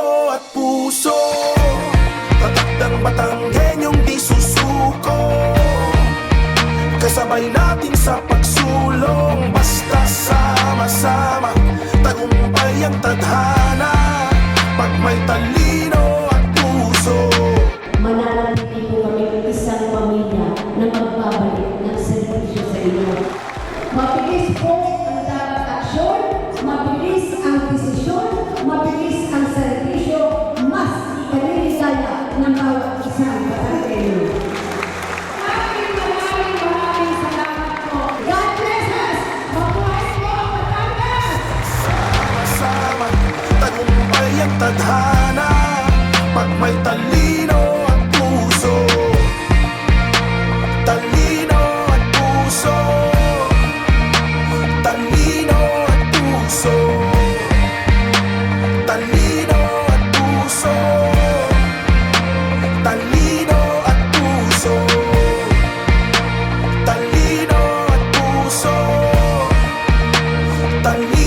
talino at puso. Tatak ng Batanggenyong di susuko Kasabay natin sa pagsulong. Basta sama-sama Tagumpay ang tadhana. Pag may talino at puso. Mananatili po kami isang pamilya na magbabalik ng serbisyo sa inyo. Mabilis po tadhana Pag may talino at puso. Talino at puso. Talino at puso. Talino at puso. Talino at puso. Talino at puso. Talino